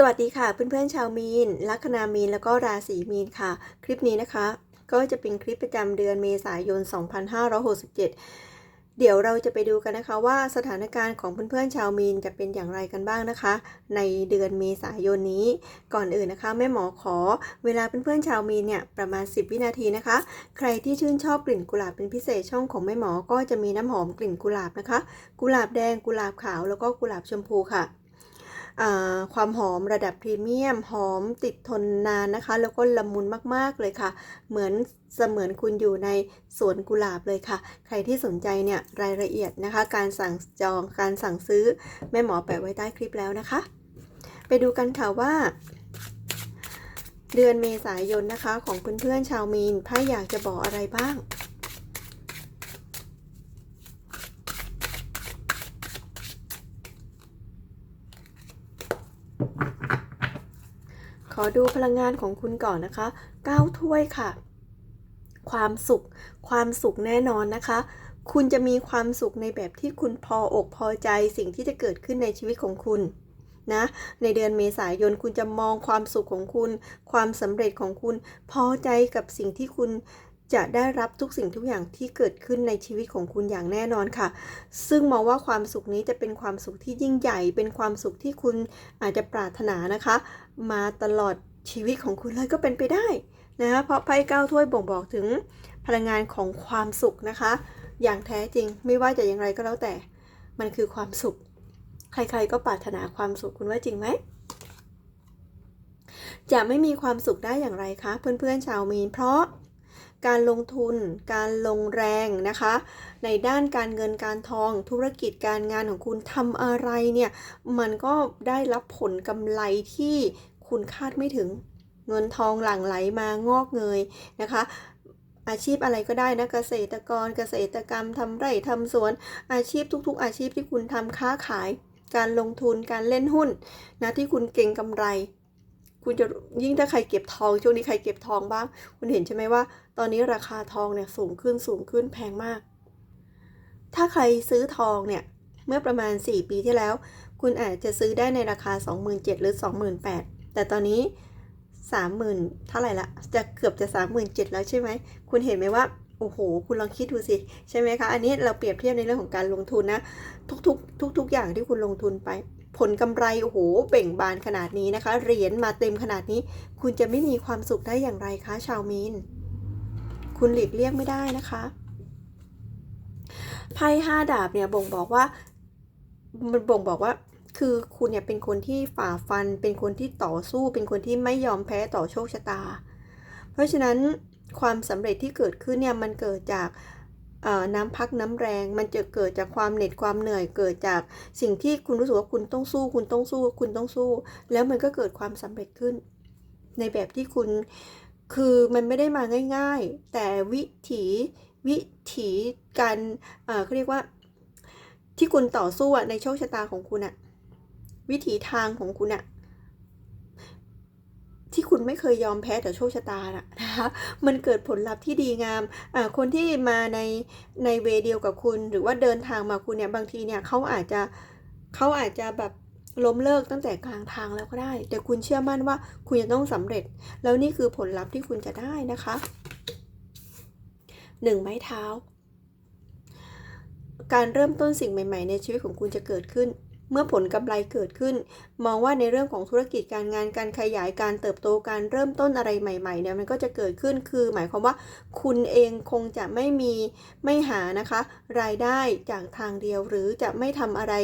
สวัสดีค่ะเพื่อนๆชาวมีน ลัคนามีนแล้วก็ราศีมีนค่ะ คลิปนี้นะคะ ก็จะเป็นคลิปประจำเดือนเมษายน 2567 เดี๋ยวเราจะไปดูกันนะคะว่าสถานการณ์ของเพื่อนๆชาวมีนจะเป็นอย่างไรกันบ้างนะคะ ในเดือนเมษายนนี้ก่อนอื่นนะคะแม่หมอขอเวลาเพื่อนๆชาวมีนเนี่ยประมาณ 10 วินาทีนะคะ ใครที่ชื่นชอบกลิ่นกุหลาบเป็นพิเศษช่องของแม่หมอก็จะมีน้ำหอมกลิ่นกุหลาบนะคะ กุหลาบแดงกุหลาบขาวแล้วก็กุหลาบชมพูค่ะ ความหอมระดับพรีเมียม หอมติดทนนานนะคะ แล้วก็ละมุนมากๆเลยค่ะ เหมือนเสมือนคุณอยู่ในสวนกุหลาบเลยค่ะ ใครที่สนใจเนี่ยรายละเอียดนะคะ การสั่งจองการสั่งซื้อแม่หมอแปะไว้ใต้คลิปแล้วนะคะ ไปดูกันค่ะว่าเดือนเมษายนนะคะ ของเพื่อนๆชาวมีนไพ่อยากจะบอกอะไรบ้าง อดูพลังงานของคุณก่อนนะคะ9ถ้วยค่ะ ความสุข ความสุขแน่นอนนะคะ คุณจะมีความสุขในแบบที่คุณพออกพอใจสิ่งที่จะเกิดขึ้นในชีวิตของคุณนะในเดือนเมษายนคุณจะมองความสุขของคุณ ความสำเร็จของคุณ พอใจกับสิ่งที่คุณ จะได้รับทุกสิ่งทุกอย่างที่เกิดขึ้นในชีวิตของคุณอย่างแน่นอนค่ะ ซึ่งมองว่าความสุขนี้จะเป็นความสุขที่ยิ่งใหญ่ เป็นความสุขที่คุณอาจจะปรารถนานะคะ มาตลอดชีวิตของคุณเลยก็เป็นไปได้นะคะเพราะไพ่เก้าถ้วยบ่งบอกถึงพลังงานของความสุขนะคะ อย่างแท้จริงไม่ว่าจะอย่างไรก็แล้วแต่ มันคือความสุข ใครๆก็ปรารถนาความสุขคุณว่าจริงไหมจะไม่มีความสุขได้อย่างไรคะ เพื่อนๆชาวมีนเพราะ การลงทุน การลงแรงนะคะ ในด้านการเงินการทองธุรกิจการงานของคุณทำอะไรเนี่ยมันก็ได้รับผลกำไรที่คุณคาดไม่ถึงเงินทองหลั่งไหลมางอกเงยนะคะ อาชีพอะไรก็ได้นะเกษตรกรเกษตรกรรมทำไร่ทำสวนอาชีพทุกๆ อาชีพที่คุณทำค้าขาย การลงทุนการเล่นหุ้นนะที่คุณเก่งกำไร คุณจะยิ่งถ้าใครเก็บทองช่วงนี้ใครเก็บทองบ้าง คุณเห็นใช่ไหมว่า ตอนนี้ราคาทองเนี่ยสูงขึ้นสูงขึ้นแพงมาก ถ้าใครซื้อทองเนี่ย เมื่อประมาณ 4 ปีที่แล้ว คุณอาจจะซื้อได้ในราคา 27,000หรือ 28,000 แต่ตอนนี้ 30,000เท่าไหร่ละจะเกือบจะ 37,000 แล้วใช่ไหม คุณเห็นไหมว่าโอ้โห คุณลองคิดดูสิ ใช่ไหมคะ อันนี้เราเปรียบเทียบในเรื่องของการลงทุนนะ ทุกๆ ทุก ๆ อย่างที่คุณลงทุนไป ผลกำไร โอ้โห เบ่งบานขนาดนี้นะคะ เหรียญมาเต็มขนาดนี้ คุณจะไม่มีความสุขได้อย่างไรคะ ชาวมีน คุณหลีกเลี่ยงไม่ได้นะคะไพ่ห้าดาบเนี่ยบ่งบอกว่ามันบ่งบอกว่าคือคุณเนี่ยเป็นคนที่ฝ่าฟัน เป็นคนที่ต่อสู้ เป็นคนที่ไม่ยอมแพ้ต่อโชคชะตา เพราะฉะนั้นความสำเร็จที่เกิดขึ้นเนี่ยมันเกิดจากน้ำพักน้ำแรง มันจะเกิดจากความเหน็ดความเหนื่อย เกิดจากสิ่งที่คุณรู้สึกว่าคุณต้องสู้ คุณต้องสู้ คุณต้องสู้ แล้วมันก็เกิดความสำเร็จขึ้น ในแบบที่คุณ คือมันไม่ได้มาง่าย ๆ แต่วิถีวิถีการเขาเรียกว่าที่คุณต่อสู้ในโชคชะตาของคุณอะวิถีทางของคุณอะที่คุณไม่เคยยอมแพ้ต่อโชคชะตาน่ะนะคะ มันเกิดผลลัพธ์ที่ดีงาม คนที่มาในในเวเดียวกับคุณ หรือว่าเดินทางมาคุณเนี่ย บางทีเนี่ยเขาอาจจะเขาอาจจะแบบ ล้มเลิกตั้งแต่กลางทางแล้วก็ได้ แต่คุณเชื่อมั่นว่าคุณจะต้องสำเร็จ แล้วนี่คือผลลัพธ์ที่คุณจะได้นะคะหนึ่งไม้เท้า การเริ่มต้นสิ่งใหม่ ๆ ในชีวิตของคุณจะเกิดขึ้น เมื่อผลกำไรเกิดขึ้น มองว่าในเรื่องของธุรกิจการงานการขยายการเติบโตการเริ่มต้นอะไรใหม่ๆเนี่ยมันก็จะเกิดขึ้นคือ หมายความว่าคุณเองคงจะไม่มีไม่หานะคะ รายได้จากทางเดียวหรือจะไม่ทำอะไร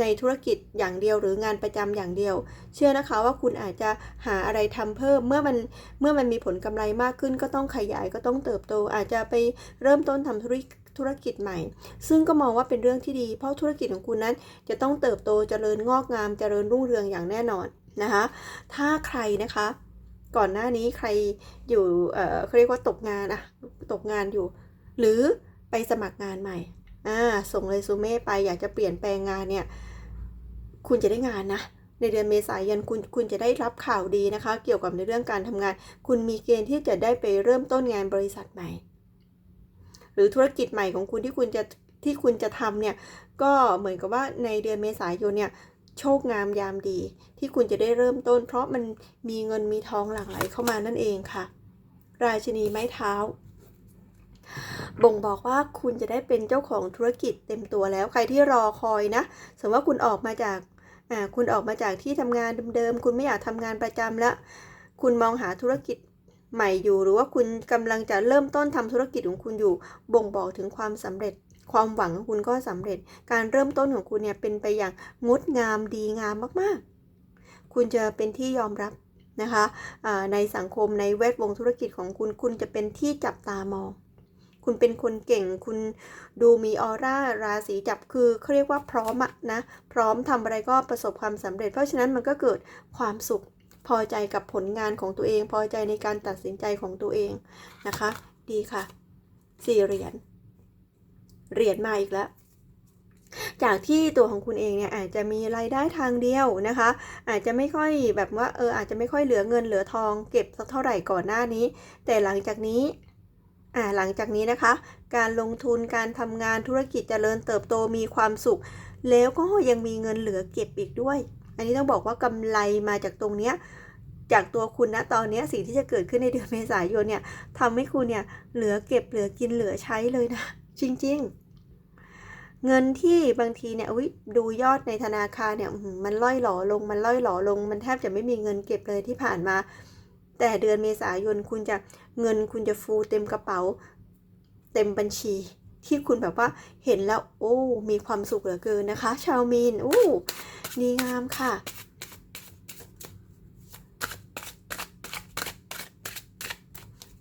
ในธุรกิจอย่างเดียวหรืองานประจำอย่างเดียว เชื่อนะคะว่าคุณอาจจะหาอะไรทำเพิ่ม เมื่อมันเมื่อมันมีผลกำไรมากขึ้น ก็ต้องขยายก็ต้องเติบโต อาจจะไปเริ่มต้นทำธุรกิจธุรกิจใหม่ ซึ่งก็มองว่าเป็นเรื่องที่ดี เพราะธุรกิจของคุณนั้น จะต้องเติบโตจเจริญงอกงามจเจริญรุ่งเรืองอย่างแน่นอนนะคะ ถ้าใครนะคะ ก่อนหน้านี้ใครอยู่เออเขาเรียกว่าตกงานอะตกงานอยู่ หรือไปสมัครงานใหม่ อ่าส่งเรซูเม่ไปอยากจะเปลี่ยนแปลงงานเนี่ยคุณจะได้งานนะในเดือนเมษายนคุณคุณจะได้รับข่าวดีนะคะ เกี่ยวกับในเรื่องการทำงาน คุณมีเกณฑ์ที่จะได้ไปเริ่มต้นงานบริษัทใหม่ หรือธุรกิจใหม่ของคุณที่คุณจะที่คุณจะทำเนี่ยก็เหมือนกับว่าในเดือนเมษายนเนี่ยโชคงามยามดี ที่คุณจะได้เริ่มต้น เพราะมันมีเงินมีทองหลั่งไหลเข้ามานั่นเองค่ะ ราชินีไม้เท้า บ่งบอกว่าคุณจะได้เป็นเจ้าของธุรกิจเต็มตัวแล้วใครที่รอคอยนะสมมติว่าคุณออกมาจากาคุณออกมาจากที่ทำงานเดิมๆคุณไม่อยากทำงานประจำแล้ว คุณมองหาธุรกิจใหม่อยู่ หรือว่าคุณกำลังจะเริ่มต้นทำธุรกิจของคุณอยู่ บ่งบอกถึงความสำเร็จความหวังของคุณก็สำเร็จ การเริ่มต้นของคุณเนี่ยเป็นไปอย่างงดงามดีงามมากๆ คุณจะเป็นที่ยอมรับนะคะในสังคมในแวดวงธุรกิจของคุณคุณจะเป็นที่จับตามอง คุณเป็นคนเก่ง คุณดูมีออร่าราศีจับคือเขาเรียกว่าพร้อมอะนะพร้อมทำอะไรก็ประสบความสำเร็จ เพราะฉะนั้นมันก็เกิดความสุขพอใจกับผลงานของตัวเอง พอใจในการตัดสินใจของตัวเองนะคะ ดีค่ะสี่เหรียญเหรียญมาอีกแล้วจากที่ตัวของคุณเองเนี่ยอาจจะมีรายได้ทางเดียวนะคะ อาจจะไม่ค่อยแบบว่าเอออาจจะไม่ค่อยเหลือเงินเหลือทองเก็บสักเท่าไหร่ก่อนหน้านี้ แต่หลังจากนี้ หลังจากนี้นะคะ การลงทุนการทำงานธุรกิจเจริญเติบโตมีความสุข แล้วก็ยังมีเงินเหลือเก็บอีกด้วย อันนี้ต้องบอกว่ากำไรมาจากตรงเนี้ยจากตัวคุณนะตอนนี้สิ่งที่จะเกิดขึ้นในเดือนเมษายนเนี่ยทำให้คุณเนี่ยเหลือเก็บเหลือกินเหลือใช้เลยนะ จริง ๆ เงินที่บางทีเนี่ยอุ๊ยดูยอดในธนาคารเนี่ยมันล่อยหลอลงมันล่อยหลอลง มันแทบจะไม่มีเงินเก็บเลยที่ผ่านมา แต่เดือนเมษายนคุณจะ เงินคุณจะฟูเต็มกระเป๋า เต็มบัญชี ที่คุณแบบว่าเห็นแล้วโอ้ มีความสุขเหลือเกินนะคะ ชาวมีนอู้ดีงามค่ะ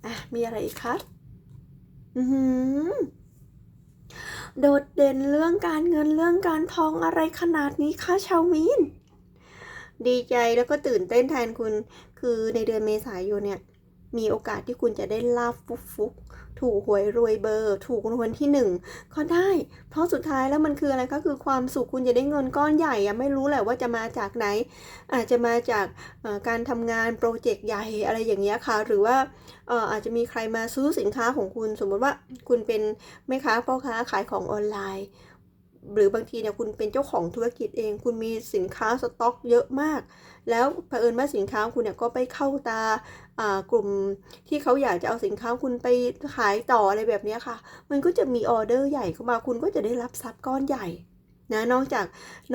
อะ มีอะไรอีกคะอือหือโดดเด่นเรื่องการเงินเรื่องการทองอะไรขนาดนี้คะชาวมีน ดีใจแล้วก็ตื่นเต้นแทนคุณ คือในเดือนเมษายนเนี่ย มีโอกาสที่คุณจะได้ลาบฟุกฟุกถูกหวยรวยเบอร์ ถูกรางวัลที่หนึ่งก็ได้ เพราะสุดท้ายแล้วมันคืออะไรก็คือความสุขคุณจะได้เงินก้อนใหญ่อะไม่รู้แหละว่าจะมาจากไหน อาจจะมาจากการทำงานโปรเจกต์ใหญ่อะไรอย่างเงี้ยค่ะ หรือว่าอาจจะมีใครมาซื้อสินค้าของคุณ สมมติว่าคุณเป็นแม่ค้าพ่อค้าขายของออนไลน์ หรือบางทีเนี่ยคุณเป็นเจ้าของธุรกิจเอง คุณมีสินค้าสต็อกเยอะมาก แล้วเผอิญว่าสินค้าคุณเนี่ยก็ไปเข้าตา กลุ่มที่เขาอยากจะเอาสินค้าคุณไปขายต่ออะไรแบบนี้ค่ะ มันก็จะมีออเดอร์ใหญ่เข้ามาคุณก็จะได้รับทรัพย์ก้อนใหญ่นะนอกจาก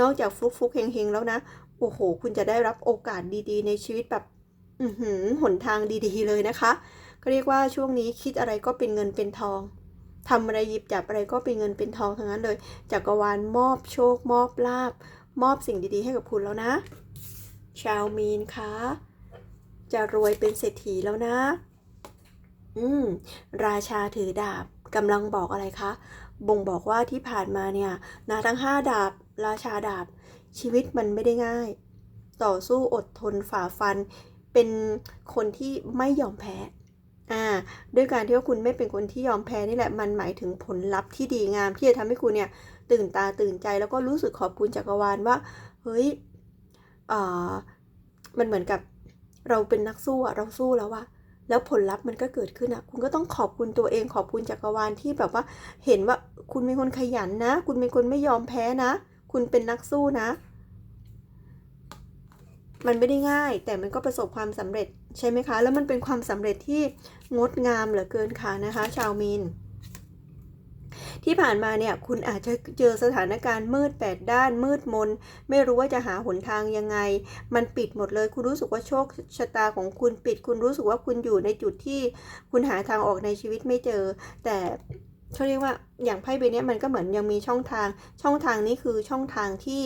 นอกจากฟลุกฟลุกเฮงๆแล้วนะโอ้โห คุณจะได้รับโอกาสดีๆ ในชีวิตแบบอืหืหนทางดีๆเลยนะคะก็เรียกว่าช่วงนี้คิดอะไรก็เป็นเงินเป็นทองทำอะไรหยิบจับอะไรก็เป็นเงินเป็นทองทั้งนั้นเลยจักรวาลมอบโชค มอบลาบ มอบสิ่งดีๆ ให้กับคุณแล้วนะ ชาวมีนคะ จะรวยเป็นเศรษฐีแล้วนะ อืม ราชาถือดาบกำลังบอกอะไรคะ บ่งบอกว่าที่ผ่านมาเนี่ยนะทั้งห้าดาบ ราชาดาบ ชีวิตมันไม่ได้ง่าย ต่อสู้อดทนฝ่าฟัน เป็นคนที่ไม่ยอมแพ้อ่าด้วยการที่ว่าคุณไม่เป็นคนที่ยอมแพ้นี่แหละ มันหมายถึงผลลัพธ์ที่ดีงาม ที่จะทำให้คุณเนี่ยตื่นตาตื่นใจแล้วก็รู้สึกขอบคุณจักรวาลว่า เฮ้ยอ่ามันเหมือนกับ เราเป็นนักสู้อะเราสู้แล้วอะแล้วผลลัพธ์มันก็เกิดขึ้นอะคุณก็ต้องขอบคุณตัวเองขอบคุณจักรวาลที่แบบว่าเห็นว่าคุณเป็นคนขยันนะ คุณเป็นคนไม่ยอมแพ้นะ คุณเป็นนักสู้นะ มันไม่ได้ง่าย แต่มันก็ประสบความสำเร็จใช่ไหมคะ แล้วมันเป็นความสำเร็จที่งดงามเหลือเกินค่ะนะคะ ชาวมีน ที่ผ่านมาเนี่ยคุณอาจจะเจอสถานการณ์มืดแปดด้านมืดมน ไม่รู้ว่าจะหาหนทางยังไง มันปิดหมดเลย คุณรู้สึกว่าโชคชะตาของคุณปิด คุณรู้สึกว่าคุณอยู่ในจุดที่คุณหาทางออกในชีวิตไม่เจอ แต่เขาเรียกว่าอย่างไพ่ใบนี้มันก็เหมือนยังมีช่องทาง ช่องทางนี้คือช่องทางที่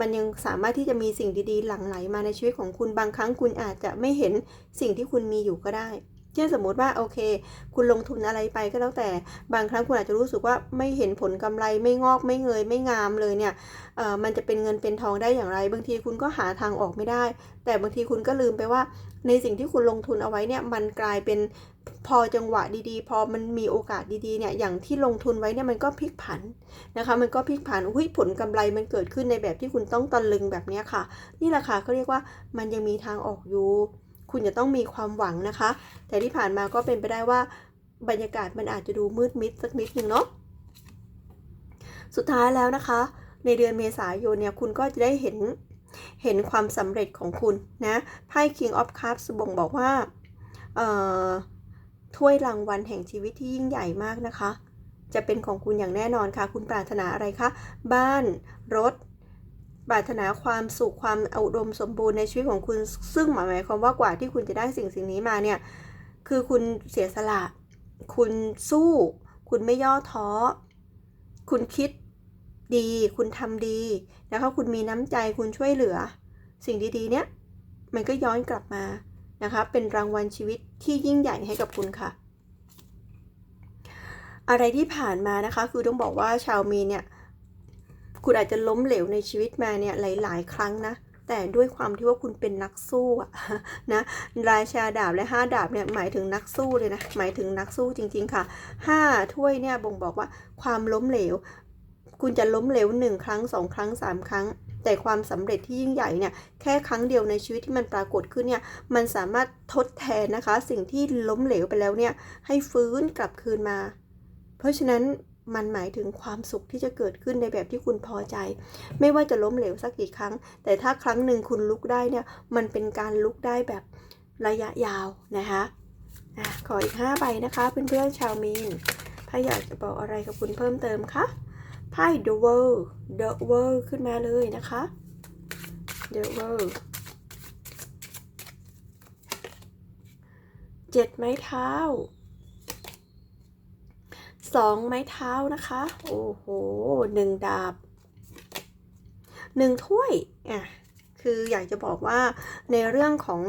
มันยังสามารถที่จะมีสิ่งดีๆ หลั่งไหลมาในชีวิตของคุณบางครั้งคุณอาจจะไม่เห็นสิ่งที่คุณมีอยู่ก็ได้ เช่นสมมติว่าโอเค คุณลงทุนอะไรไปก็แล้วแต่บางครั้งคุณอาจจะรู้สึกว่าไม่เห็นผลกำไรไม่งอกไม่เงยไม่งามเลยเนี่ยมันจะเป็นเงินเป็นทองได้อย่างไร บางทีคุณก็หาทางออกไม่ได้ แต่บางทีคุณก็ลืมไปว่า ในสิ่งที่คุณลงทุนเอาไว้เนี่ยมันกลายเป็นพอจังหวะดีๆ พอมันมีโอกาสดีๆเนี่ยอย่างที่ลงทุนไว้เนี่ยมันก็พลิกผันนะคะมันก็พลิกผันอุ้ยผลกำไรมันเกิดขึ้นในแบบที่คุณต้องตะลึงแบบนี้ค่ะ นี่แหละค่ะเขาเรียกว่ามันยังมีทางออกอยู่ คุณจะต้องมีความหวังนะคะ แต่ที่ผ่านมาก็เป็นไปได้ว่าบรรยากาศมันอาจจะดูมืดมิดสักนิดนึงเนาะสุดท้ายแล้วนะคะ ในเดือนเมษายนเนี่ยคุณก็จะได้เห็นเห็นความสำเร็จของคุณนะไพ่ King of Cups บ่งบอกว่าถ้วยรางวัลแห่งชีวิตที่ยิ่งใหญ่มากนะคะ จะเป็นของคุณอย่างแน่นอนค่ะ คุณปรารถนาอะไรคะ บ้าน รถ ปรารถนาความสุขความอุดมสมบูรณ์ในชีวิตของคุณ ซึ่งหมายความว่ากว่าที่คุณจะได้สิ่งสิ่งนี้มาเนี่ย คือคุณเสียสละ คุณสู้ คุณไม่ย่อท้อ คุณคิดดี คุณทำดีนะคะคุณมีน้ำใจคุณช่วยเหลือ สิ่งดีๆ เนี่ยมันก็ย้อนกลับมานะคะ เป็นรางวัลชีวิตที่ยิ่งใหญ่ให้กับคุณค่ะ อะไรที่ผ่านมานะคะ คือต้องบอกว่าชาวมีเนี่ย คุณอาจจะล้มเหลวในชีวิตมาเนี่ยหลาย ๆ ครั้งนะ แต่ด้วยความที่ว่าคุณเป็นนักสู้อะนะราชาดาบและห้าดาบเนี่ยหมายถึงนักสู้เลยนะ หมายถึงนักสู้จริง ๆ ค่ะห้าถ้วยเนี่ยบ่งบอกว่าความล้มเหลว คุณจะล้มเหลวหนึ่งครั้งสองครั้งสามครั้งแต่ความสำเร็จที่ยิ่งใหญ่เนี่ยแค่ครั้งเดียวในชีวิตที่มันปรากฏขึ้นเนี่ยมันสามารถทดแทนนะคะ สิ่งที่ล้มเหลวไปแล้วเนี่ยให้ฟื้นกลับคืนมา เพราะฉะนั้น มันหมายถึงความสุขที่จะเกิดขึ้นในแบบที่คุณพอใจ ไม่ว่าจะล้มเหลวสักกี่ครั้ง แต่ถ้าครั้งหนึ่งคุณลุกได้เนี่ย มันเป็นการลุกได้แบบระยะยาวนะคะอะขออีก 5 ใบนะคะ เพื่อนๆชาวมีนถ้าอยากจะบอกอะไรกับคุณเพิ่มเติมคะไพ่ The World The World ขึ้นมาเลยนะคะ The World เจ็ดไม้เท้า สองไม้เท้านะคะ โอ้โหหนึ่งดาบหนึ่งถ้วยอะคืออยากจะบอกว่าในเรื่องของ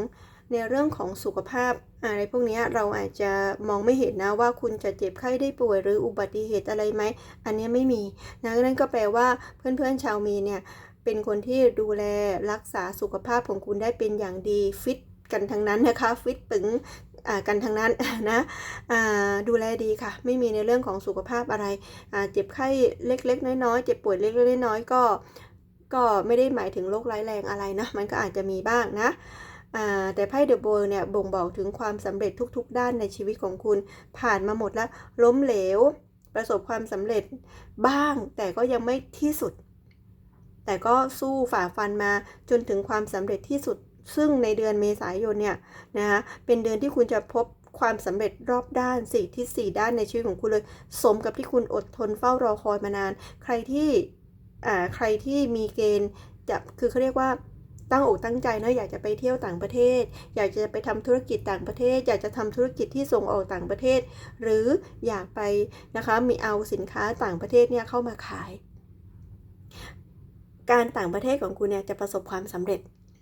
ในเรื่องของสุขภาพอะไรพวกนี้เราอาจจะมองไม่เห็นนะว่าคุณจะเจ็บไข้ได้ป่วยหรืออุบัติเหตุอะไรไหม อันนี้ไม่มีนะนั่นก็แปลว่าเพื่อนๆชาวมีเนี่ยเป็นคนที่ดูแลรักษาสุขภาพของคุณได้เป็นอย่างดีฟิตกันทั้งนั้นนะคะ ฟิตปึง กันทั้งนั้นนะดูแลดีค่ะ ไม่มีในเรื่องของสุขภาพอะไร เจ็บไข้เล็ก ๆ น้อยๆ เจ็บป่วยเล็กๆน้อยๆก็ก็ไม่ได้หมายถึงโรคร้ายแรงอะไรนะ มันก็อาจจะมีบ้างนะแต่ไพ่เดอะโบว์เนี่ยบ่งบอกถึงความสำเร็จทุก ๆ ด้านในชีวิตของคุณ ผ่านมาหมดแล้ว ล้มเหลว ประสบความสำเร็จบ้าง แต่ก็ยังไม่ที่สุด แต่ก็สู้ฝ่าฟันมาจนถึงความสำเร็จที่สุด ซึ่งในเดือนเมษายนเนี่ยนะคะเป็นเดือนที่คุณจะพบความสำเร็จรอบด้านสี่ที่สี่ด้านในชีวิตของคุณเลย สมกับที่คุณอดทนเฝ้ารอคอยมานาน ใครที่อ่าใครที่มีเกณฑ์จะคือเขาเรียกว่าตั้งอกตั้งใจเนาะอยากจะไปเที่ยวต่างประเทศ อยากจะไปทำธุรกิจต่างประเทศ อยากจะทำธุรกิจที่ส่งออกต่างประเทศ หรืออยากไปนะคะมีเอาสินค้าต่างประเทศเนี่ยเข้ามาขาย การต่างประเทศของคุณเนี่ยจะประสบความสำเร็จ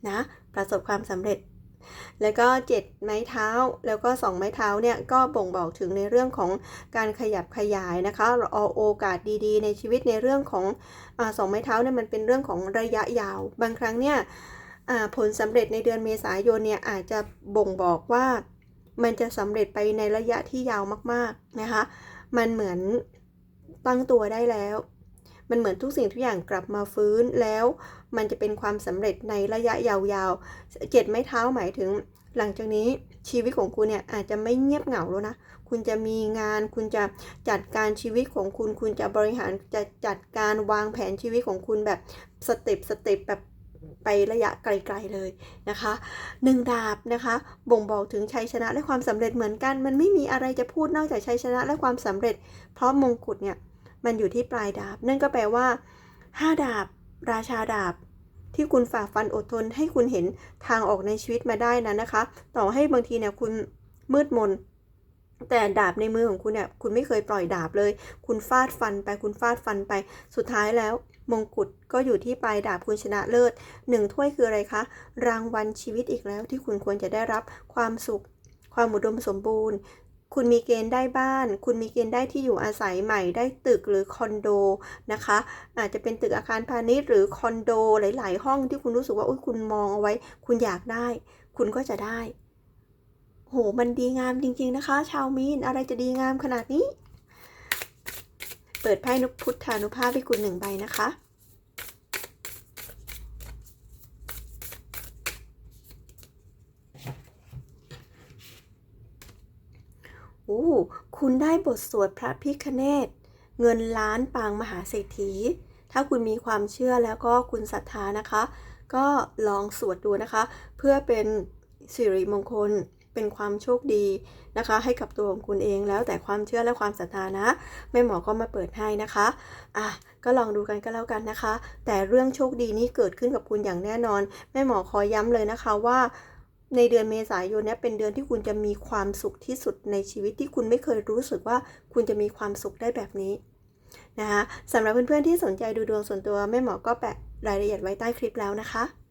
นะ ประสบความสำเร็จ แล้วก็เจ็ดไม้เท้าแล้วก็สองไม้เท้าเนี่ยก็บ่งบอกถึงในเรื่องของการขยับขยายนะคะเอาโอกาสดีๆ ในชีวิตในเรื่องของอสองไม้เท้าเนี่ยมันเป็นเรื่องของระยะยาว บางครั้งเนี่ยผลสำเร็จในเดือนเมษายนเนี่ยอาจจะบ่งบอกว่ามันจะสำเร็จไปในระยะที่ยาวมากๆนะคะ มันเหมือนตั้งตัวได้แล้ว มันเหมือนทุกสิ่งทุกอย่างกลับมาฟื้นแล้ว มันจะเป็นความสำเร็จในระยะยาวๆเจ็ดไม้เท้าหมายถึง หลังจากนี้ชีวิตของคุณเนี่ยอาจจะไม่เงียบเหงาแล้วนะ คุณจะมีงาน คุณจะจัดการชีวิตของคุณ คุณจะบริหารจะจัดการวางแผนชีวิตของคุณแบบสเต็ปสเต็ปแบบไประยะไกลๆเลยนะคะหนึ่งดาบนะคะ บ่งบอกถึงชัยชนะและความสำเร็จเหมือนกัน มันไม่มีอะไรจะพูดนอกจากชัยชนะและความสำเร็จ เพราะมงกุฎเนี่ย มันอยู่ที่ปลายดาบ นั่นก็แปลว่าห้าดาบ ราชาดาบ ที่คุณฝ่าฟันอดทนให้คุณเห็นทางออกในชีวิตมาได้นั้นนะคะ ต่อให้บางทีเนี่ยคุณมืดมน แต่ดาบในมือของคุณเนี่ยคุณไม่เคยปล่อยดาบเลย คุณฟาดฟันไปคุณฟาดฟันไปสุดท้ายแล้ว มงกุฎก็อยู่ที่ปลายดาบคุณชนะเลิศหนึ่งถ้วยคืออะไรคะ รางวัลชีวิตอีกแล้วที่คุณควรจะได้รับความสุขความอุดมสมบูรณ์ คุณมีเกณฑ์ได้บ้าน คุณมีเกณฑ์ได้ที่อยู่อาศัยใหม่ ได้ตึกหรือคอนโดนะคะ อาจจะเป็นตึกอาคารพาณิชย์หรือคอนโดหลาย ๆ ห้องที่คุณรู้สึกว่าอุ้ยคุณมองเอาไว้ คุณอยากได้ คุณก็จะได้ โห มันดีงามจริง ๆ นะคะ ชาวมีน อะไรจะดีงามขนาดนี้ เปิดไพ่นุพุทธานุภาพให้คุณหนึ่งใบนะคะ อ้คุณได้บทสวดพระพิคเนตเงินล้านปางมหาเศรษฐี ถ้าคุณมีความเชื่อแล้วก็คุณศรัทธานะคะ ก็ลองสวดดูนะคะ เพื่อเป็นสิริมงคลเป็นความโชคดีนะคะ ให้กับตัวของคุณเองแล้วแต่ความเชื่อและความศรัทธานะแม่หมอก็มาเปิดให้นะคะอะก็ลองดูกันก็แล้วกันนะคะ แต่เรื่องโชคดีนี้เกิดขึ้นกับคุณอย่างแน่นอน แม่หมอขอย้ำเลยนะคะว่า ในเดือนเมษายนเนี้เป็นเดือนที่คุณจะมีความสุขที่สุดในชีวิตที่คุณไม่เคยรู้สึกว่าคุณจะมีความสุขได้แบบนี้นะคะสำหรับเพื่อนๆที่สนใจดูดวงส่วนตัวแม่หมอก็แปะรายละเอียดไว้ใต้คลิปแล้วนะคะ